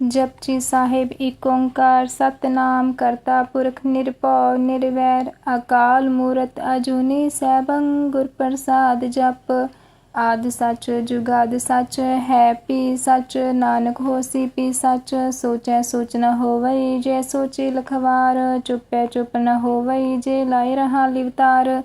ਜਪਜੀ ਸਾਹਿਬ ਏਕ ਓੰਕਾਰ ਸਤਨਾਮ ਕਰਤਾ ਪੁਰਖ ਨਿਰਭਉ ਨਿਰਵੈਰ, ਅਕਾਲ ਮੂਰਤ ਅਜੂਨੀ ਸੈਭੰ ਗੁਰ ਪ੍ਰਸਾਦ ਜਪ। ਆਦ ਸੱਚ ਜੁਗਾਦ ਸੱਚ ਹੈ ਪੀ ਸੱਚ, ਨਾਨਕ ਹੋਸੀ ਪੀ ਸੱਚ, ਸੋਚੈ ਸੋਚ ਨ ਹੋਵਈ ਜੇ ਸੋਚੇ ਲਖਵਾਰ, ਚੁੱਪੈ ਚੁੱਪ ਨ ਹੋਵਈ ਜੇ ਲਾਇ ਰਹਾ ਲਿਵਤਾਰ।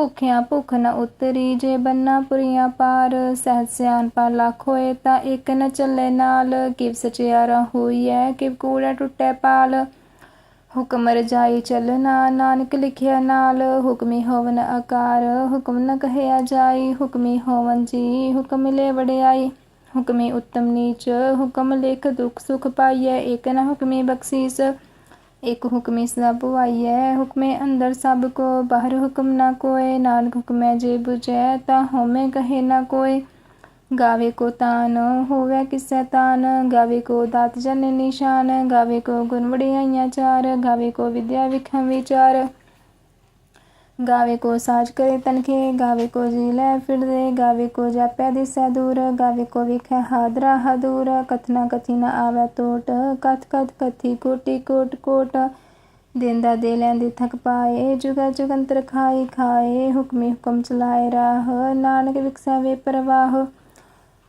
ਭੁਖਿਆ ਭੁੱਖ ਨ ਉਤਰੀ, ਜੇ ਬੰਨਾ ਪੁਰੀਆਂ ਪਾਰ, ਸਹਿਜ ਸਿਆਣਪਾ ਲੱਖ ਹੋਏ ਤਾਂ ਇੱਕ ਨ ਚੱਲੇ ਨਾਲ। ਕਿਵ ਸਚਿਆਰਾ ਹੋਈਐ, ਕਿਵ ਕੂੜਾ ਟੁੱਟੈ ਪਾਲ। ਹੁਕਮ ਰਜਾਈ ਚੱਲਣਾ, ਨਾਨਕ ਲਿਖਿਆ ਨਾਲ। ਹੁਕਮੀ ਹੋਵਨ ਆਕਾਰ, ਹੁਕਮ ਨ ਕਹਿਆ ਜਾਈ। ਹੁਕਮੀ ਹੋਵਨ ਜੀ, ਹੁਕਮ ਲੈ ਵੜਿਆਈ ਹੁਕਮੀ ਉੱਤਮ ਨੀਚ, ਹੁਕਮ ਲਿਖ ਦੁਖ ਸੁਖ ਪਾਈਐ ਏਕ ਨ ਹੁਕਮੀ ਬਖਸ਼ੀਸ। ਇੱਕ ਹੁਕਮੇ ਸਭ ਆਈਐ ਹੁਕਮੇ ਅੰਦਰ ਸਭ ਕੋ ਬਾਹਰ ਹੁਕਮ ਨਾ ਕੋਏ ਨਾਨਕ ਹੁਕਮੈ ਜੇ 부ਜੈ ਤਾ ਹਉਮੈ ਕਹੇ ਨਾ ਕੋਏ ਗਾਵੇ ਕੋ ਤਾਨ ਹੋਵੇ ਕਿਸੈ ਤਾਨ ਗਾਵੇ ਕੋ ਦਾਤ ਜਨ ਨਿਸ਼ਾਨ ਗਾਵੇ ਕੋ ਗੁਣ ਵਡਿਆਈਆਂ ਚਾਰ ਗਾਵੇ ਕੋ ਵਿਦਿਆ ਵਿਖਮ ਵਿਚਾਰ ਗਾਵੇ ਕੋ ਸਾਜ ਕਰੇ ਤਨਖੇ, ਗਾਵੇ ਕੋ ਜੀ ਲੈ ਫਿਰਦੇ, ਗਾਵੇ ਕੋ ਜਾਪੈ ਦਿਸੈ ਦੂਰ, ਗਾਵੇ ਕੋ ਵਿਖੈ ਹਾਦਰਾ ਹਦੂਰ, ਕਥਨਾ ਕਥੀ ਨ ਆਵੈ ਟੋਟ ਕਥ ਕਥ ਕਥੀ ਕੋਟੀ ਕੋਟ ਕੋਟ। ਦੇਂਦਾ ਦੇ ਲੈਂਦੇ ਥਕ ਪਾਏ, ਜੁਗਾ ਜੁਗੰਤਰ ਖਾਈ ਖਾਏ, ਹੁਕਮੇ ਹੁਕਮ ਚਲਾਏ ਰਾਹ, ਨਾਨਕ ਵਿਖਸੈ ਵੇ ਪ੍ਰਵਾਹ।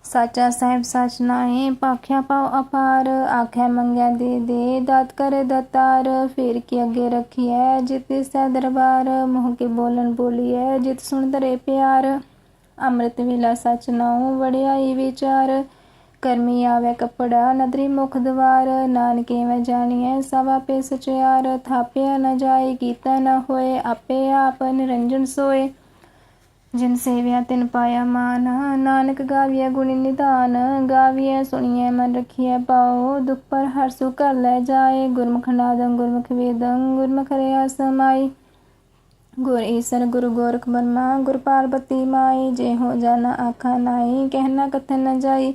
ਸਾਚਾ ਸਾਹਿਬ ਸਚ ਨਾਏ ਪਾਖਿਆ ਪਾਉ ਅਪਾਰ ਆਖਿਆ ਮੰਗਿਆ ਦੇ ਦੇ, ਦਾਤ ਕਰ ਦਤਾਰ, ਫੇਰ ਕੀ ਅੱਗੇ ਰਖੀਐ, ਜਿਤ ਸਹਿ ਦਰਬਾਰ, ਮੋਹ ਕੇ ਬੋਲਣ ਬੋਲੀਐ, ਜਿਤ ਸੁਣ ਧਰੇ ਪਿਆਰ। ਅੰਮ੍ਰਿਤ ਵੇਲਾ ਸਚ ਨਾਉ ਵੜਿਆਈ ਵਿਚਾਰ, ਕਰਮੀ ਆਵੇ ਕਪੜਾ, ਨਦਰੀ ਮੁਖ ਦਵਾਰ, ਨਾਨਕੇ ਮੈਂ ਜਾਣੀਐ, ਸਭ ਆਪੇ ਸਚਿਆਰ, ਥਾਪਿਆ ਨਾ ਜਾਏ, ਕੀਤਾ ਨਾ ਹੋਏ, ਆਪੇ ਆਪ ਨਿਰੰਜਨ ਸੋਏ। ਜਿਨ ਸੇਵਿਆ ਤਿਨ ਪਾਇਆ ਮਾਨ, ਨਾਨਕ ਗਾਵੀਐ ਗੁਣੀ ਨਿਧਾਨ, ਗਾਵੀਐ ਸੁਣੀਐ ਮਨ ਰਖੀਐ ਪਾਉ ਦੁਖ ਪਰ ਹਰ ਸੁ ਕਰ ਲੈ ਜਾਏ, ਗੁਰਮੁਖ ਨਾਦੰ ਗੁਰਮੁਖ ਵੇਦੰ, ਗੁਰਮੁਖ ਰਿਆ ਸਮਾਈ। ਗੁਰ ਈਸਰ, ਗੁਰੂ ਗੋਰਖ ਬਰਮਾ, ਗੁਰ ਪਾਰਬਤੀ ਮਾਈ, ਜੇ ਹੋ ਜਾਣਾ ਆਖਾ ਨਾਈ ਕਹਿਣਾ ਕਥਨ ਨ ਜਾਈ।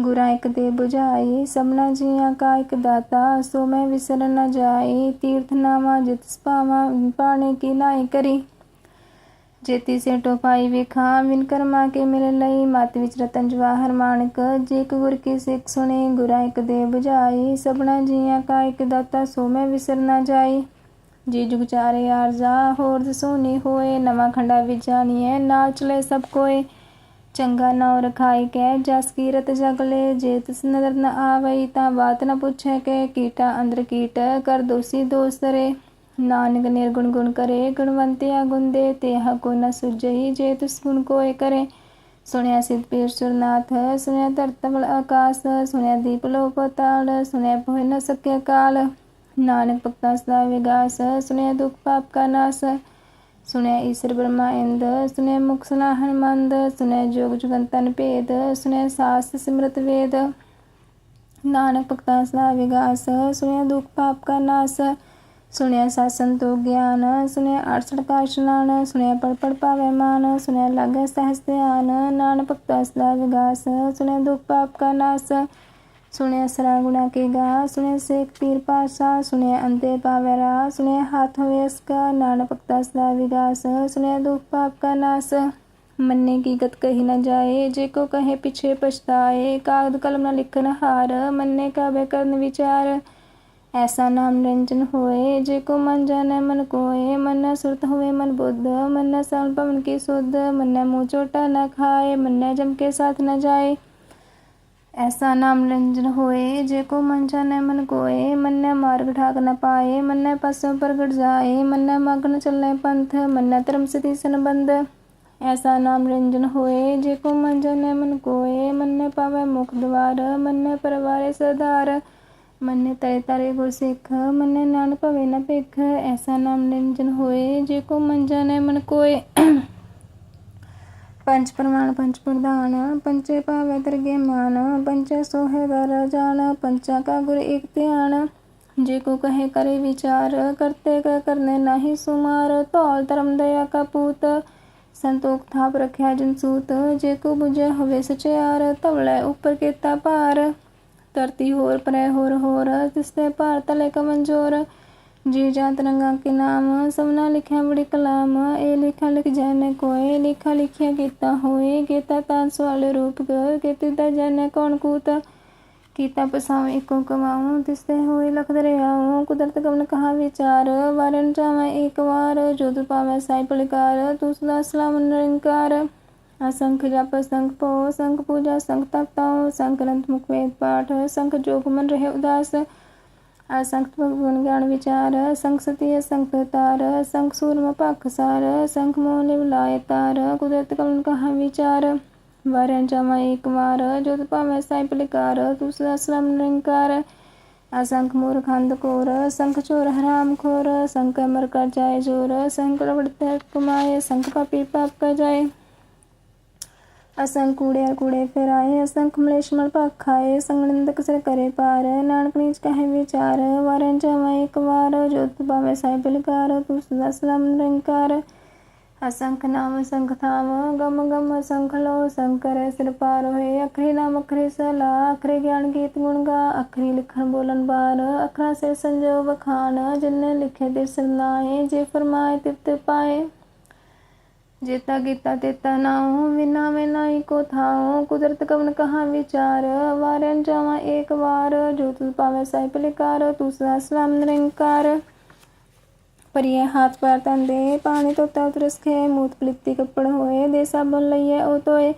ਗੁਰਾ ਇਕ ਦੇ 부ਝਾਈ ਸਭਨਾ ਜੀਆਂ ਕਾ ਇਕ ਦਾਤਾ, ਸੋ ਮੈਂ ਵਿਸਰ ਨ ਜਾਈ, ਤੀਰਥ ਨਾਮਾ ਜਿਤ ਸਪਾਵਾ ਪਾਣੇ ਕੀ ਨਾਈ ਕਰੀ। ਜੇਤੀ ਸੇ ਟੋਪਾਈ ਵੇਖਾਂ ਵਿਨ ਕਰਮਾ ਕੇ ਮਿਲ ਲਈ ਮਤ ਵਿੱਚ ਰਤਨ ਜਵਾਹਰ ਮਾਨਕ ਜੇ ਇੱਕ ਗੁਰ ਕੀ ਸਿੱਖ ਸੁਣੇ, ਗੁਰਾ ਇੱਕ ਦੇ ਬੁਝਾਈ। ਸਭਨਾ ਜੀਆਂ ਕਾ ਇੱਕ ਦਾਤਾ, ਸੋ ਮੈਂ ਵਿਸਰ ਨਾ ਜਾਈ। ਜੀ ਜੁਗ ਚਾਰੇ ਆਰਜ਼ਾ, ਹੋਰ ਦਸੋਨੀ ਹੋਏ। ਨਵਾਂ ਖੰਡਾ ਵਿੱਚ ਜਾਣੀਏ ਨਾਲ ਚਲੇ ਸਭ ਕੋਏ। ਚੰਗਾ ਨਾਉ ਰਖਾਈ ਕੈ, ਜਸ ਕੀਰਤ ਜਗਲੇ ਜੇ ਤਿਸ ਨਦਰ ਨ ਆਵਈ, ਤਾਂ ਬਾਤ ਨ ਪੁੱਛੈ ਕੇ। ਕੀਟਾ ਅੰਦਰ ਕੀਟ, ਕਰ ਦੋਸੀ ਦੋਸਤ ਰੇ ਨਾਨਕ ਨਿਰਗੁਣ ਗੁਣ ਕਰੇ ਗੁਣਵੰਤਿਆ ਗੁਣ ਦੇ ਤੇਹ ਕੋ ਨ ਸੁਜਈ ਜੇ ਤਿਸ ਗੁਣ ਕੋਏ ਕਰੇ। ਸੁਣਿਆ ਸਿਧ ਪੀਰ ਸੁਰਨਾਥ, ਸੁਣਿਆ ਧਰਤਵਲ ਆਕਾਸ, ਸੁਣਿਆ ਦੀਪ ਲੋ ਪਤਾਲ ਸੁਣਿਆ ਪੋਇ ਨ ਸਕਿਆ ਕਾਲ। ਨਾਨਕ ਭਗਤਾਂ ਸਦਾ ਵਿਗਾਸ, ਸੁਣਿਆ ਦੁਖ ਪਾਪ ਕਾ ਨਾਸ। ਸੁਣਿਆ ਈਸ਼ਰ ਬ੍ਰਹਮਾ ਇੰਦ, ਸੁਣਿਆ ਮੁਖ ਸੁਨਾ ਹਨਮੰਦ ਸੁਣਿਆ ਜੋਗ ਜੁਗੰਤਨ ਭੇਦ, ਸੁਣਿਆ ਸਾਸ ਸਿਮਰਤ ਵੇਦ। ਨਾਨਕ ਭਗਤਾਂ ਸਦਾ ਵਿਗਾਸ, ਸੁਣਿਆ ਦੁਖ ਪਾਪ ਕਾ ਨਾਸ। ਸੁਣਿਆ ਸਾਸਨ ਤੋ ਗਿਆਨ ਸੁਣਿਆ ਅੜਸੜ ਕਾ ਇਸ਼ਨਾਨ ਸੁਣਿਆ ਪੜ ਪੜ ਪਾਵੇ ਮਾਨ ਸੁਣਿਆ ਲਾਗੇ ਸਹਸ ਧਿਆਨ ਨਾਨਕ ਭਗਤਾ ਸਦਾ ਵਿਗਾਸ ਸੁਣਿਆ ਦੁਖ ਪਾਪ ਕਾ ਨਾਸ ਸੁਣਿਆ ਸਰਾ ਗੁਣਾ ਕੇ ਗਾ ਸੁਣਿਆ ਸੇਖ ਪੀਰ ਪਾਸਾ ਸੁਣਿਆ ਅੰਤੇ ਪਾਵੇ ਰਾ ਸੁਣਿਆ ਹਾਥ ਹੋਵੇ ਇਸਕਾ ਨਾਨਕ ਭਗਤਾ ਸਦਾ ਵਿਗਾਸ ਸੁਣਿਆ ਦੁਖ ਪਾਪ ਕਾ ਨਾਸ ਮੰਨੇ ਕੀ ਗਤ ਕਹੀ ਨ ਜਾਏ ਜੇ ਕੋ ਕਹੇ ਪਿਛੇ ਪਛਤਾਏ ਕਾਗਦ ਕਲਮ ਨ ਲਿਖਨ ਹਾਰ ਮੰਨੇ ਕਾ ਬੇ ਕਰਨ ਵਿਚਾਰ ਐਸਾ ਨਾਮ ਰੰਜਨ ਹੋਏ, ਜੇ ਕੋ ਮਨ ਜਾਣੈ ਮਨ ਕੋਏ, ਮਨ ਸੁਰਤ ਹੋਵੇ ਮਨ ਬੁੱਧ, ਮਨ ਸਾਲ ਪਵਨ ਕੀ ਸੁਧ, ਮਨ ਮੂੰਹ ਚੋਟਾ ਨਾ ਖਾਏ, ਮਨ ਜਮ ਕੇ ਸਾਥ ਨਾ ਜਾਏ। ਐਸਾ ਨਾਮ ਰੰਜਨ ਹੋਏ, ਜੇ ਕੋ ਮਨ ਜਾਣੈ ਮਨ ਕੋਏ, ਮਨ ਮਾਰਗ ਠਾਕ ਨ ਪਾਏ, ਮੰਨੈ ਪਸੋਂ ਪ੍ਰਗਟ ਜਾਏ, ਮੰਨੈ ਮਗਨ ਚੱਲੇ ਪੰਥ, ਮਨ ਧਰਮ ਸਤੀ ਸੰਬੰਧ। ਐਸਾ ਨਾਮ ਰੰਜਨ ਹੋਏ, ਜੇ ਕੋ ਮਨ ਜਾਣੈ ਮਨ ਕੋਏ, ਮਨ ਪਾਵੇ ਮੁਖ ਦਵਾਰ, ਮੰਨੈ ਪਰਵਾਰੇ ਸਦਾਰ ਮੰਨੇ ਤਰੇ ਤਰੇ ਗੁਰਸਿੱਖ ਮੰਨੇ ਨਾਨ ਭਵੇ ਨਾ ਭਿਖ, ਐਸਾ ਨਾਮ ਨਿਰੰਜਨ ਹੋਏ, ਜੇ ਕੋ ਮੰਜਾ ਜਾਣੈ ਮਨ ਕੋਏ। ਪੰਜ ਪ੍ਰਮਾਣ, ਪੰਜ ਪ੍ਰਧਾਨ ਪੰਚੇ ਭਾਵੇ ਤਰਗੇ ਮਾਨ ਪੰਚੇ ਸੋਹੇ ਦਰ ਜਾਣ ਪੰਚਾ ਕਾ ਗੁਰ ਇਕ ਧਿਆਨ। ਜੇ ਕੋ ਕਹੇ ਕਰੇ ਵਿਚਾਰ, ਕਰਤੇ ਕ ਕਰਨੇ ਨਹੀਂ ਸੁਮਾਰ, ਧੌਲ ਧਰਮ ਦਇਆ ਕਾ ਪੂਤ। ਸੰਤੋਖ ਥਾਪ ਰਖਿਆ ਜਨ ਸੂਤ, ਜੇ ਕੋ 부ਝੈ ਹੋਵੇ ਸਚਿਆਰ, ਧਵਲੇ ਉਪਰ ਕੀਤਾ ਭਾਰ। ਧਰਤੀ ਹੋਰ ਪਰੈ ਹੋਰ ਹੋਰ। ਤਿਸਤੇ ਭਾਰ ਤਲੇ ਕਮੰਜੋਰ ਜੀ ਜਾਂ ਰੰਗਾ ਕੇ ਨਾਮ? ਸਭਨਾ ਲਿਖਿਆ ਬੜੀ ਕਲਾਮ। ਇਹ ਲਿਖਾ ਲਿਖ ਜਾਣੇ ਕੋਏ ਲਿਖਾ ਲਿਖਿਆ ਕੀਤਾ ਹੋਏ। ਕੀਤਾ ਤਾਂ ਸਵਾਲ ਰੂਪ। ਗ ਕੀਤੀ ਦਾ ਜਾਣੇ ਕੌਣ ਕੂਤ? ਕੀਤਾ ਪਸਾਉ ਇੱਕੋ ਕਮਾਉ। ਤਿਸਤੇ ਹੋਏ ਲਖ ਦਰਿਆਉ ਕੁਦਰਤ ਕਮਨ ਕਹਾ ਵਿਚਾਰ। ਵਾਰਨ ਜਾਵੇਂ ਇੱਕ ਵਾਰ। ਜੋਤ ਪਾਵੈ ਸਾਈ ਪਲਕਾਰ। ਤੂੰ ਸਦਾ ਸਲਾਮ ਨਿਰੰਕਾਰ। ਅਸੰਖ ਜਪ ਸੰਖ ਪੋ ਸੰਖ ਪੂਜਾ ਸੰਖ ਤਪਤਾਉ ਸੰਖ ਗ੍ਰੰਥ ਮੁਖ ਵੇਦ ਪਾਠ ਸੰਖ ਜੋਗ ਮਨ ਰਹੇ ਉਦਾਸ असंख गुण ज्ञान विचार संख सती संख तार संख सूर्म पख सार संख मोह लाए तार कुदरत कमन कहा विचार वारन जामा एक वार जोत पावे साई पलिकार दूसरा श्रम निरंकार असंख मूर खंद कोर संख चोर हराम खोर संख अमर कर जाए जोर संख लवड़ते कमाए संख पापी पाप कर जाए असंख ਅਸੰਗ ਕੂੜੇ ਕੂੜੇ ਫਿਰਾਏ ਅਸੰਗ ਕਮਲੇਸ਼ ਮਲ ਪਖਾਏ ਸੰਗਨੰਦਕ ਸਿਰ ਕਰੇ ਪਾਰ, ਨਾਨਕ ਨੀਚ ਕਹੇ ਵਿਚਾਰ, ਵਰਨ ਜਮਾ ਇੱਕ ਵਾਰ, ਜੋਤ ਪਾਵੇ ਸਾਹਿਬ ਲਕਾਰ ਤੂੰ ਸਦਾ ਸਲਮ ਨਿਰੰਕਾਰ। ਅਸੰਖ ਨਾਮ ਸੰਖ ਥਾਮ, ਗਮ ਗਮ ਅਸੰਖ ਲੋ ਸੰਕਰ ਸਿਰ ਪਾਰ ਹੋਏ, ਅਖਰੀ ਨਾਮ, ਅਖਰੀ ਸਲਾ, ਅਖਰੀ ਗਿਆਨ ਗੀਤ ਗੁਣ ਗਾ, ਅਖਰੀ ਲਿਖਣ ਬੋਲਨ ਬਾਰ, ਅਖਰਾ ਸੇ ਸੰਜੋਗ ਖਾਨ ਜਿਨਨੇ ਲਿਖੇ ਦੇ ਸਰਨਾਏ ਜੇ ਫਰਮਾਏ ਤਿਤ ਪਾਏ। जेता गीता तेता नाऊ विना में नाई को थाओ कुदरत कवन कहा विचार? वारन जावा एक वार। जो तू पावे साई पलिकार सदा सलाम निरंकार। परिए हाथ पैर तंदे, पानी धोता तुरस खे मूत पलिती कपड़ होए दे साबुन लइए ओ तोए।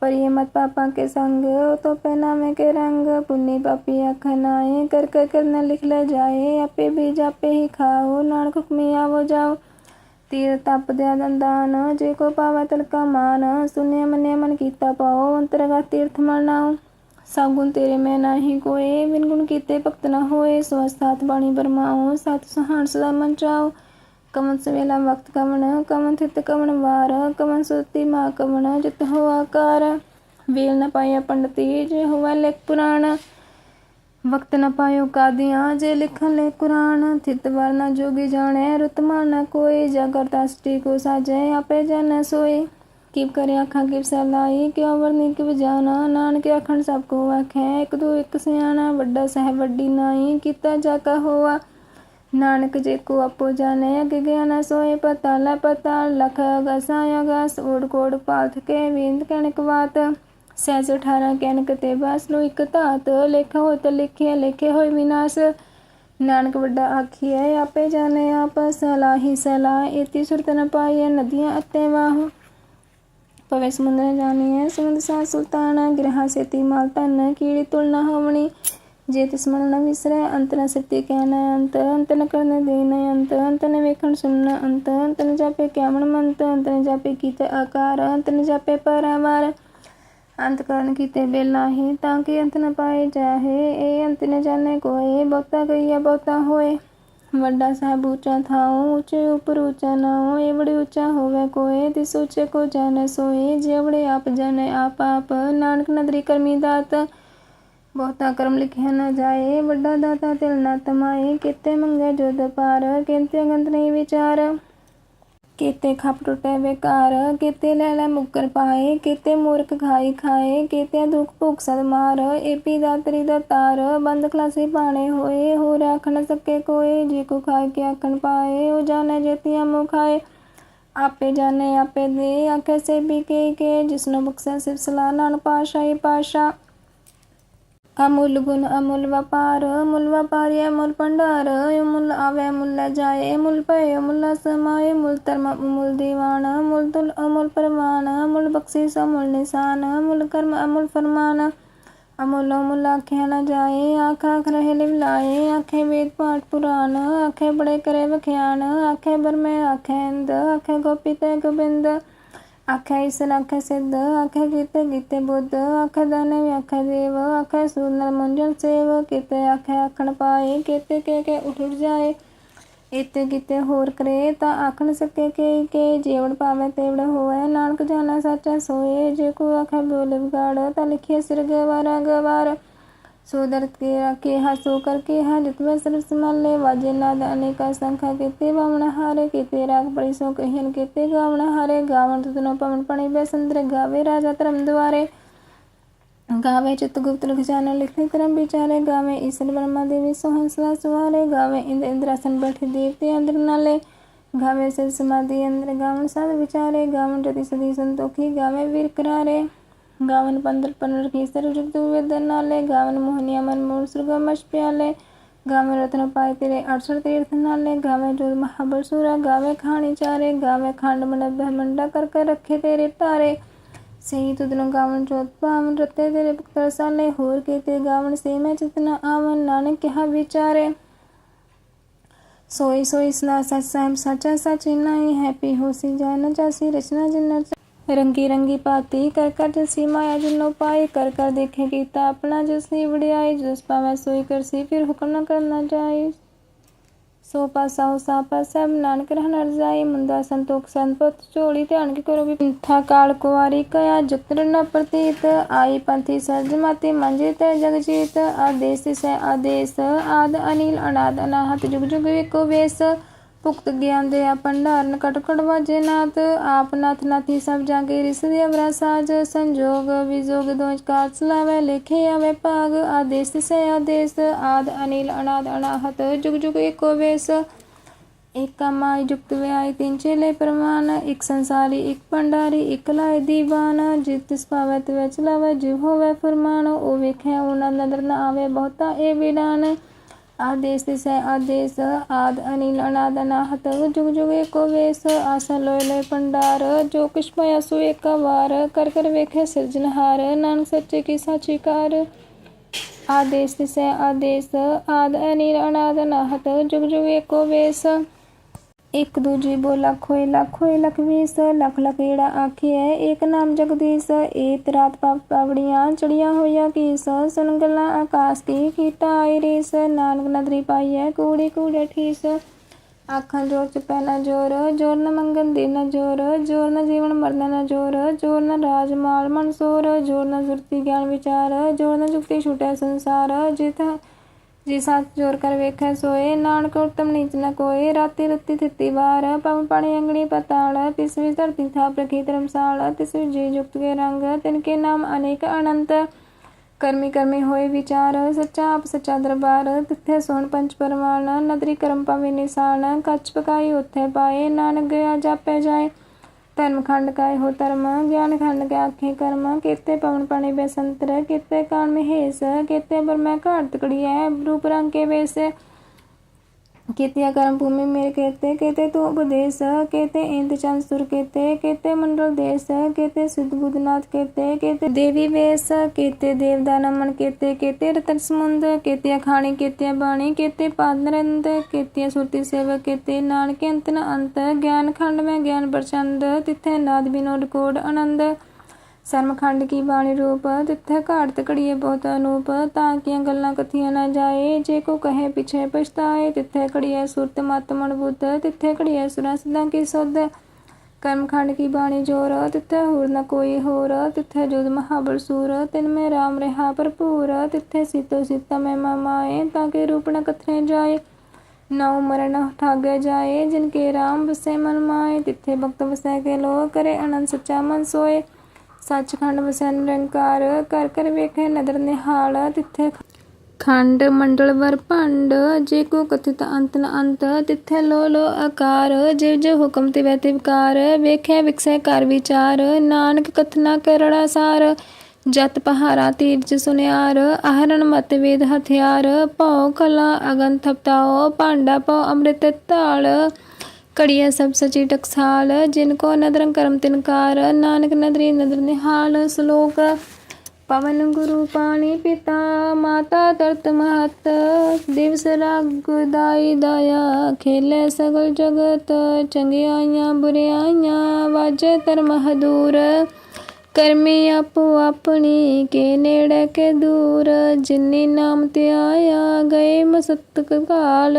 परिए मत पापा के संग, ओ तो पहनावे के रंग। पुन्नी पापी अखनाए कर कर करना लिख ले जाए। आपे भी जापे ही खाओ, नानक हुक्मी आवो जाओ। ਤੀਰ ਤਪਦਿਆ ਦੰਦਾਨ ਜੇ ਕੋ ਪਾਵੈ ਤਲਕਾ ਮਾਨ, ਸੁਨਿਆ ਮੰਨਿਆ ਮਨ ਕੀਤਾ ਪਾਓ ਅੰਤਰਗਾ ਤੀਰਥ ਮਨ ਨਾਉ। ਸਭ ਗੁਣ ਤੇਰੇ ਮੈਂ ਨਾਹੀ ਕੋਏ, ਬਿਨ ਗੁਣ ਕੀਤੇ ਭਗਤ ਨਾ ਹੋਏ, ਸਵਸਥਾਤ ਬਾਣੀ ਬਰਮਾਓ ਸਤ ਸਹਾਨ ਸਦਾ ਮਨ ਚਾਓ ਕਮਨ ਸਵੇਲਾ ਵਕਤ ਕਵਨ ਕਮਨ ਥਿਤ ਕਵਨ ਵਾਰ, ਕਮਨ ਸੁਤੀ ਮਾ ਕਵਨ ਜਿਤ ਹੋ ਆਕਾਰ। ਵੇਲ ਨ ਪਾਇਆ ਪੰਡਤੀ, ਜੇ ਹੋਵੇ ਲੇਖ ਪੁਰਾਣ। ਵਕਤ ਨਾ ਪਾਇਓ ਕਾਦੀਆਂ, ਜੇ ਲਿਖਣ ਲੈ ਕੁਰਾਨ, ਥਿਤ ਵਰਨਾ ਜੋਗੀ ਜਾਣੇ ਰਤਮਾ ਨ ਕੋਈ ਜਗਰਤਾ ਸਟੀ ਕੋ ਸਾਜੇ, ਆਪੇ ਜਨ ਸੋਈ। ਕਿਵ ਕਰੇ ਅੱਖਾਂ ਕਿਵ ਸਲਾਈ ਕਿਉ ਵਰਨੀ ਕਿਵ ਜਾਣਾ, ਨਾਨਕ ਅਖੰਡ ਸਭ ਕੋ ਆਖੈ, ਇੱਕ ਦੋ ਇੱਕ ਸਿਆਣਾ, ਵੱਡਾ ਸਹਿ ਵੱਡੀ ਨਾਈ, ਕੀਤਾ ਜਾ ਕਾ ਹੋਆ। ਨਾਨਕ ਜੇ ਕੋ ਆਪੋ ਜਾਣੇ, ਅਗੇ ਗਿਆਨ ਸੋਏ ਪਤਾ ਲੈ ਪਤਾ ਲਖ ਗਸਾਇਆ ਗਸ ਓੜ ਕੋੜ ਪਾਥ ਕੇ, ਵਿੰਦ ਕਣਕ ਵਾਤ। ਸਹਿਜ 18 ਕੈਨਕ ਤੇ ਬਸ ਨੂੰ ਇੱਕ ਧਾਤ ਲੇਖਾ ਹੋ ਤ ਲਿਖਿਆ, ਲਿਖੇ ਹੋਏ ਵਿਨਾਸ਼। ਨਾਨਕ ਵੱਡਾ ਆਖੀਐ ਆਪੇ ਜਾਣੇ ਆਪ ਸਲਾਹੀ ਸਲਾ ਇਤੀ ਸੁਰਤ ਨ ਪਾਈਐ ਨਦੀਆਂ ਅਤੇ ਵਾਹ। ਪਵੇ ਸਮੁੰਦਰ ਜਾਣੀਐ ਸਮੁੰਦ ਸਾ ਸੁਲਤਾਨ, ਗ੍ਰਹਾ ਸੇਤੀ ਮਾਲ ਧਨ, ਕੀੜੀ ਤੁਲ ਨ ਹੋਵਣੀ। ਜੇ ਤਿਸ ਮਨ ਨ ਵਿਸਰੈ, ਅੰਤ ਨ ਸਿਰਤੀ ਕਹਿਣਾ ਅੰਤ ਅੰਤ ਨ ਕਰਨ ਦੇਨ ਅੰਤ ਅੰਤ ਨ ਵੇਖਣ ਸੁਣਨ ਅੰਤ ਅੰਤ ਨ ਜਾਪੇ ਕਿਆਵਣ ਮੰਤ, ਅੰਤ ਨ ਜਾਪੇ ਕੀਤੇ ਆਕਾਰ, ਅੰਤ ਨ ਜਾਪੇ ਪਰਵਾਰ ਅੰਤ ਕਰਨ ਕੀਤੇ ਬੇਲਾਹੀ ਤਾਂ ਕਿ ਅੰਤ ਨ ਪਾਏ ਜਾਹੇ? ਇਹ ਅੰਤ ਨ ਜਾਣੇ ਕੋਏ। ਬਹੁਤਾ ਗਈਆ ਬਹੁਤਾ ਹੋਏ। ਵੱਡਾ ਸਾਹਿਬ ਉੱਚਾ ਥਾਉ, ਉੱਚੇ ਉਪਰ ਉੱਚਾ ਨਾਉ। ਏਵੜੇ ਉੱਚਾ ਹੋਵੇ ਕੋਏ, ਤਿਸ ਉੱਚੇ ਕੋ ਜਾਣੇ ਸੋਏ। ਜਿਵੜੇ ਆਪ ਜਾਣੇ ਆਪ ਆਪ। ਨਾਨਕ ਨਦਰੀ ਕਰਮੀ ਦਾਤ, ਬਹੁਤਾ ਕਰਮ ਲਿਖਿਆ ਨਾ ਜਾਏ। ਵੱਡਾ ਦਾਤਾ ਤਿਲ ਨਾ ਤਮਾਏ। ਕਿਤੇ ਮੰਗੇ ਜੁਦ ਪਾਰ, ਕਿੰਤੇ ਗੰਤ ਨਹੀਂ ਵਿਚਾਰ। ਕਿਤੇ ਖੱਪ ਟੁੱਟੇ ਬੇਕਾਰ, ਕਿਤੇ ਲੈ ਲੈ ਮੁੱਕਰ ਪਾਏ, ਕਿਤੇ ਮੂਰਖ ਖਾਈ ਖਾਏ, ਕੀਤੇ ਦੁੱਖ ਭੁੱਖ ਸਦ ਮਾਰ ਏਪੀ ਦਾਤਰੀ ਦਾ ਤਾਰ, ਬੰਦ ਖਲਾਸੀ ਪਾਣੇ ਹੋਏ ਹੋ ਰੱਖ ਨ ਸਕੇ ਕੋਏ, ਜੇ ਕੋ ਖਾ ਕੇ ਆਖਣ ਪਾਏ, ਉਹ ਜਾਣੇ ਜੇਤੀਆਂ ਮੁ ਖਾਏ। ਆਪੇ ਜਾਣੇ ਆਪੇ ਦੇ, ਆਖੇ ਸੇ ਵੀ ਕੇ ਕੇ, ਜਿਸਨੂੰ ਬਖਸ਼ਾ ਸਿਰ ਸਲਾ ਨਾਨ ਪਾਸ਼ਾਈ ਪਾਸ਼ਾ ਅਮੁੱਲ ਗੁਣ, ਅਮੁੱਲ ਵਪਾਰ ਮੁੱਲ ਵਪਾਰੀ, ਅਮੁੱਲ ਭੰਡਾਰ ਮੁੱਲ ਆਵੇ ਮੁੱਲ ਜਾਏ ਮੁੱਲ ਪਏ ਮੁੱਲ ਸਮਾਏ ਮੁੱਲ ਧਰਮ ਮੁੱਲ ਦੀਵਾਨ ਮੁੱਲ ਤੁਲ ਅਮੁੱਲ ਪਰਮਾਨ ਮੁੱਲ ਬਖਸ਼ਿਸ਼, ਅਮੁੱਲ ਨਿਸ਼ਾਨ ਮੁੱਲ ਕਰਮ, ਅਮੁੱਲ ਫਰਮਾਨ। ਅਮੁੱਲ ਮੁੱਲ ਆਖਿਆ ਨਾ ਜਾਏ, ਆਖ ਆਖ ਰਹੇ ਲਿਵਲਾਏ ਆਖੇ ਵੇਦ ਪਾਠ ਪੁਰਾਨ, ਆਖੇ ਬੜੇ ਕਰੇ ਵਖਿਆਨ, ਆਖੇ ਬਰਮੇ, ਆਖੇ ਇੰਦ ਆਖੇ ਗੋਪੀ ਤੇ ਗੋਬਿੰਦ। ਆਖੇ ਈਸਨ ਆਖੇ ਸਿੱਧ, ਆਖੇ ਕੀਤੇ ਕੀਤੇ ਬੁੱਧ, ਆਖੇ ਦਾਨਵ ਆਖੇ ਦੇਵ ਆਖੇ ਸੂਨਰ ਮੰਜਨ ਸੇਵ, ਕੀਤੇ ਆਖੇ ਆਖਣ ਪਾਏ, ਕੀਤੇ ਕੇ ਕੇ ਉਠ ਜਾਏ। ਇਤੇ ਕੀਤੇ ਹੋਰ ਕਰੇ ਤਾਂ ਆਖਣ ਸਕੇ ਕੇ ਕੇ, ਜੀਵਨ ਪਾਵੇ ਤੇਵੜ ਹੋਏ ਨਾਨਕ ਜਾਣਾ, ਸੱਚਾ ਸੋਏ, ਜੇ ਕੋ ਆਖੇ ਬੋਲੇ ਵਿਗਾੜ, ਤਾਂ ਲਿਖੇ ਸਿਰ ਗਵਾਰਾ ਗਵਾਰ सो दर्द केरा केहा सो कर केहा जितवे सर्व समले वाजे नाद अनेक संख्या केते वामण हारे केते राग पड़ी सो कहियन केते गावण हारे गावण तुतनो पवन पणी बेसंद्र गावे राजा तरम द्वारे गावे चित्रगुप्त लखजान लिखने क्रम विचारे गावे ईश्वर ब्रह्मा देवी सोहंसला सुहारे गावे इंद्र इंद्रासन बैठे देवते अंदर नाले गावे सिर समाधि अंदर गावण साध विचारे गावण जति सदी संतोखी गावे वीर करारे ਗਾਵਨ ਪੰਦਰ ਪਨ ਰਖੀ ਸਰ ਜੁਗਤ ਵੇਦਨ ਨਾਲੇ, ਗਾਵਨ ਮੋਹਨੀਆ ਮਨ ਮੋਰ ਸੁਰਗਮਸ਼ ਪਿਆਲੇ। ਗਾਵੇ ਰਤਨ ਪਾਏ ਤੇਰੇ 68 ਤੀਰਥ ਨਾਲੇ, ਗਾਵੇ ਜੋਦ ਮਹਾਬਲ ਸੂਰਾ, ਗਾਵੇ ਖਾਣੀ ਚਾਰੇ, ਗਾਵੇ ਖੰਡ ਮਨਬਹ ਮੰਡਾ ਕਰ ਕਰ ਸਹੀ ਤੁਧਨ ਗਾਵਨ ਜੋਤ ਪਾਵਨ ਰਤੇ ਤੇਰੇ ਭਗਤ ਸਾਲੇ, ਹੋਰ ਕੀਤੇ ਗਾਵਣ ਸੇ ਮੈਂ ਚਿਤਨਾ ਆਵਨ, ਨਾਨਕ ਕਿਹਾ ਵਿਚਾਰੇ। ਸੋਈ ਸੋਈ ਸਨਾ ਸਚ ਸਾਹਿਬ, ਸਚਾ ਸਚ ਨਾਈ ਹੈਪੀ ਹੋਸੀ ਜਾਨ ਜਾਸੀ ਰਚਨਾ ਜਿਨਰ ਰੰਗੀ ਰੰਗੀ ਪਾਤੀ ਕਰ ਕਰ ਜਸੀ ਮਾਇਆ ਜਿਨੋ ਪਾਈ ਕਰ ਕਰ ਦੇਖੇ ਕੀਤਾ ਆਪਣਾ ਜਸੀ ਵੜਿਆਈ ਜਿਸ ਪਾਵੈ ਸੋਈ ਕਰਸੀ ਫਿਰ ਹੁਕਮ ਨ ਕਰਨਾ ਜਾਏ ਸੋ ਪਾਸਾ ਹੋ ਸਾ ਪਾਸਾ ਨਾਨਕ ਰਹਿਣ ਰਜਾਈ ਮੁੰਦਾ ਸੰਤੋਖ ਸੰਪਤ ਝੋਲੀ ਧਿਆਨ ਕੀ ਕਰੋ ਵੀ ਪੰਥਾ ਕਾਲ ਕੁਵਾਰੀ ਕਇਆ ਜੁਗਤ ਨ ਪ੍ਰਤੀਤ। ਆਈ ਪੰਥੀ ਸਰਜ ਮਾਤੇ, ਮੰਜੇ ਤੇ ਜਗ ਜੀਤ। ਆਦੇਸ ਸੈ ਆਦੇਸ, ਆਦ ਅਨੀਲ, ਅਨਾਦ ਅਨਾਹਤ, ਜੁਗ ਜੁਗ ਏਕੋ ਵੇਸ। ਭੁਗਤ ਗਿਆਨ ਦੇ ਆ ਭੰਡਾਰਨ ਕਟ ਕਟ ਵਾਜੇ ਨਾਥ, ਆਪ ਨਾਥ ਨਾਥੀ ਸਭ ਜਾਂਗੇ ਰਿਸ ਦੇ ਅਵਰਾ ਸਾਜ, ਸੰਜੋਗ ਵਿਜੋਗ ਦੋਜ ਕਾਰ ਚਲਾਵੇ ਲਿਖੇ ਆਵੇ ਭਾਗ, ਆਦੇਸ ਸੇ ਆਦੇਸ, ਆਦ ਅਨੀਲ, ਅਨਾਦ ਅਨਾਹਤ, ਜੁਗ ਜੁਗ ਏਕੋ ਵੇਸ। ਇੱਕ ਕਮਾਈ ਜੁਗਤ ਵਿਆਈ ਤਿੰਨ ਚੇਲੇ ਪ੍ਰਮਾਨ ਇੱਕ ਸੰਸਾਰੀ, ਇੱਕ ਭੰਡਾਰੀ, ਇੱਕ ਲਾਇ ਦੀਵਾਨ। ਜਿਤ ਤਿਸ ਪਾਵੈ ਤੇ ਵਿੱਚ ਲਾਵੈ ਜਿਵ ਹੋਵੈ ਫਰਮਾਨ, ਉਹ ਵੇਖੈ ਉਹਨਾਂ ਨਦਰ ਨਾ ਆਵੇ ਬਹੁਤਾ ਇਹ ਵਿਡਾਨ। ਆਦੇਸ ਤਿਸੈ ਆਦੇਸ ਆਦ ਅਨੀਲ ਅਨਾਦ ਅਨਾਹਤ ਜੁਗ ਜੁਗ ਏਕੋ ਵੇਸ ਆਸਾ ਲੋਇ ਲੋਇ ਭੰਡਾਰ ਜੋ ਕਿਛ ਪਾਇਆ ਸੋ ਏਕ ਵਾਰ ਕਰ ਕਰ ਵੇਖੇ ਸਿਰਜਨਹਾਰ ਨਾਨਕ ਸੱਚੇ ਕੀ ਸਾਚੀ ਕਾਰ ਆਦੇਸ ਤਿਸੈ ਆਦੇਸ ਆਦ ਅਨੀਲ ਅਨਾਦ ਅਨਾਹਤ ਜੁਗ ਜੁਗ ਏਕੋ ਵੇਸ ਇੱਕ ਦੂਜੀ ਬੋ ਲੱਖ ਹੋਏ ਲੱਖ ਹੋਏ, ਲੱਖ ਲੱਖ ਲੱਖ ਏੜਾ ਆਖੀਐ ਏਕ ਨਾਮ ਜਗਦੀਸ਼, ਏਤ ਰਾਤ ਪਾਪ ਪਾਵੜੀਆਂ ਚੜੀਆਂ ਹੋਈਆਂ ਕੀਸ ਸੁਨ ਗੱਲਾਂ ਆਕਾਸ ਕੀ ਕੀਟਾ ਆਈ ਰੀਸ, ਨਾਨਕ ਨਦਰੀ ਪਾਈਐ ਕੂੜੀ, ਕੂੜੇ ਠੀਸ। ਆਖਾਂ ਜੋਰ ਚ ਪਹਿਲਾ ਜੋਰ ਜੋਰ ਨਾ ਮੰਗਨ ਦੇ ਨਾ ਜੋਰ ਜੋਰ ਨਾ ਜੀਵਨ ਮਰਨਾ ਨਾ ਜੋਰ ਜੋਰ ਨਾ ਰਾਜ ਮਾਲ ਮਨਸੋਰ ਜੋਰ ਨਾ ਜੁਰਤੀ ਗਿਆਨ ਵਿਚਾਰ, ਜੋਰ ਨਾ ਜੁਗਤੀ ਛੁਟੈ ਸੰਸਾਰ, ਜਿਤ ਜੀ ਸੱਚ ਜੋਰ ਕਰ ਵੇਖੈ ਸੋਏ। ਨਾਨਕ ਉਤਮ ਨੀਚ ਨ ਕੋਏ। ਰਾਤੀ ਰੁੱਤੀ ਥਿੱਤੀ ਵਾਰ। ਪਵ ਪਾਣੀ ਅੰਗਣੀ ਪਤਾਲ। ਤਿਸ ਵੀ ਧਰਤੀ ਥਾਪ ਰਖੀ ਧਰਮਸਾਲ ਤਿਸ ਵੀ ਜੀ ਜੁਗਤ ਕੇ ਰੰਗ। ਤਿਨ ਕੇ ਨਾਮ ਅਨੇਕ ਅਨੰਤ। ਕਰਮੀ ਕਰਮੀ ਹੋਏ ਵਿਚਾਰ। ਸੱਚਾ ਆਪ ਸੱਚਾ ਦਰਬਾਰ। ਤਿੱਥੇ ਸੋਣ ਪੰਚ ਪਰਮਾਨ ਨਦਰੀ ਕਰਮ ਪਵੇ ਨਿਸ਼ਾਨ। ਕੱਚ ਪਕਾਈ ਉੱਥੇ ਪਾਏ। ਨਾਨਕ ਗਿਆ ਜਾਪੇ ਜਾਏ। ਧਰਮ ਖੰਡ ਕਾਇ ਹੋ ਧਰਮ ਗਿਆਨ ਖੰਡ ਕੇ ਆਖੇ ਕਰਮ, ਕੀਤੇ ਪਵਨ ਪਾਣੀ ਬੇਸੰਤਰ ਕੀਤੇ ਕਾਨ ਮਹੇਸ, ਕੀਤੇ ਬਰਮੈ ਘਾਟ ਤਕੜੀਐ, ਰੂਪ ਰੰਗ ਕੇ ਵੇਸ। ਕੀਤਿਆ ਕਰਮ ਭੂਮि ਮੇਰੇ ਕੇਤੇ ਕੇਤੇ ਤੂੰ ਉਪਦੇਸ ਕੇਤੇ ਇੰਦ ਚੰਦ ਸੁਰ ਕੇਤੇ ਕੇਤੇ ਮੰਡਲ ਦੇਸ ਕੇਤੇ ਸਿੱਧ ਬੁੱਧਨਾਥ ਕੇਤੇ ਕੇਤੇ ਦੇਵੀ ਵੇਸ, ਕੇਤੇ ਦੇਵਦਾ ਨਮਨ ਕੇਤੇ ਕੇਤੇ ਰਤਨ ਸਮੁੰਦ ਕੇਤੇ ਖਾਣੀ ਕੇਤੇ ਬਾਣੀ, ਕੇਤੇ ਪਾਦਰੰਦ ਕੇਤੇ ਸੁਰਤੀ ਸੇਵਕ, ਕੇਤੇ ਨਾਨਕ ਅੰਤ ਨ ਅੰਤ, ਗਿਆਨ ਖੰਡ ਮੈਂ ਗਿਆਨ ਪ੍ਰਚੰਦ ਤਿੱਥੇ ਨਾਦ ਬਿਨੋਦ ਕੋਡ ਆਨੰਦ ਸਰਮਖੰਡ ਕੀ ਬਾਣੀ ਰੂਪ ਤਿੱਥੇ ਘਾਟ ਘੜੀਏ ਬਹੁਤ ਅਨੂਪ ਤਾਂ ਕੀਆਂ ਗੱਲਾਂ ਕਥੀਆਂ ਨਾ ਜਾਏ ਜੇ ਕੋ ਕਹੇ ਪਿਛੇ ਪਛਤਾਏ ਤਿੱਥੇ ਘੜੀਏ ਸੁਰਤ ਮਤ ਮਨ ਬੁੱਧ ਤਿੱਥੇ ਘੜੀਏ ਸੁਰਾਂ ਸਿੱਧਾਂ ਕੀ ਸੁਧ ਕਰਮਖੰਡ ਕੀ ਬਾਣੀ ਜੋਰ ਤਿੱਥੇ ਹੋਰ ਨ ਕੋਈ ਹੋਰ ਤਿੱਥੇ ਜੁਦ ਮਹਾਬਲ ਸੂਰ ਤਿਨ ਮੇ ਰਾਮ ਰਹਾ ਭਰਪੂਰ ਤਿੱਥੇ ਸੀਤੋ ਸੀਤਾ ਮੈਂ ਮਾਏ ਤਾਂ ਕਿ ਰੂਪ ਨ ਕਥਨੇ ਜਾਏ ਨਉ ਮਰਨ ਠਾਗੇ ਜਾਏ ਜਿਨ ਕੇ ਰਾਮ ਵਸੈ ਮਨ ਮਾਏ ਤਿੱਥੇ ਭਗਤ ਵਸੈ ਕੇ ਲੋ ਕਰੇ ਅਨੰਦ ਸੱਚਾ ਮਨ ਸੋਏ ਸੱਚਖੰਡ ਵਸੈ ਨਿਰੰਕਾਰ ਕਰ ਕਰ ਵੇਖੇ ਨਦਰ ਨਿਹਾਲ, ਤਿੱਥੇ ਖੰਡ ਮੰਡਲ ਵਰ ਭੰਡ, ਜੇ ਕੋ ਕਥਿਤ ਅੰਤ ਨ ਅੰਤ, ਤਿੱਥੇ ਲੋ ਲੋ ਆਕਾਰ, ਜਿਵ ਜਿਵ ਹੁਕਮ ਤੇ ਵੈ ਤੇ ਵਿਕਾਰ ਵੇਖੇ ਵਿਕਸੈ ਕਰ ਵਿਚਾਰ, ਨਾਨਕ ਕਥਨਾ ਕਰੜਾ ਸਾਰ, ਜਤ ਪਹਾਰਾ ਤੀਰਜ ਸੁਨਿਆਰ ਆਹਰਣ ਮਤ ਵੇਦ ਹਥਿਆਰ, ਭਉ ਕਲਾ ਅਗਨ ਥਪਤਾਓ ਭਾਂਡਾ ਭਉ ਅੰਮ੍ਰਿਤ ਢਾਲ ਕੜੀਆ ਸਭ ਸਚੀ ਟਕਸਾਲ, ਜਿਨ ਕੋ ਨਦਰੰ ਕਰਮ ਤਿਨਕਾਰ ਨਾਨਕ ਨਦਰੀ ਨਦਰ ਨਿਹਾਲ, ਸ਼ਲੋਕ ਪਵਨ ਗੁਰੂ ਪਾਣੀ ਪਿਤਾ, ਮਾਤਾ ਤਰਤ ਮਹਤ। ਦਿਵਸ ਰਾਗ ਦਾਈ ਦਇਆ, ਖੇਲੇ ਸਗਲ ਜਗਤ। ਚੰਗਿਆਈਆਂ ਬੁਰਿਆਈਆਂ, ਵਾਜੇ ਧਰਮ ਹਦੂਰ। ਕਰਮੀ ਆਪੋ ਆਪਣੀ, ਕੇ ਨੇੜੇ ਕੇ ਦੂਰ। ਜਿਨੀ ਨਾਮ ਤੇ ਆਇਆ ਗਏ ਮਸਤਕ ਕਾਲ।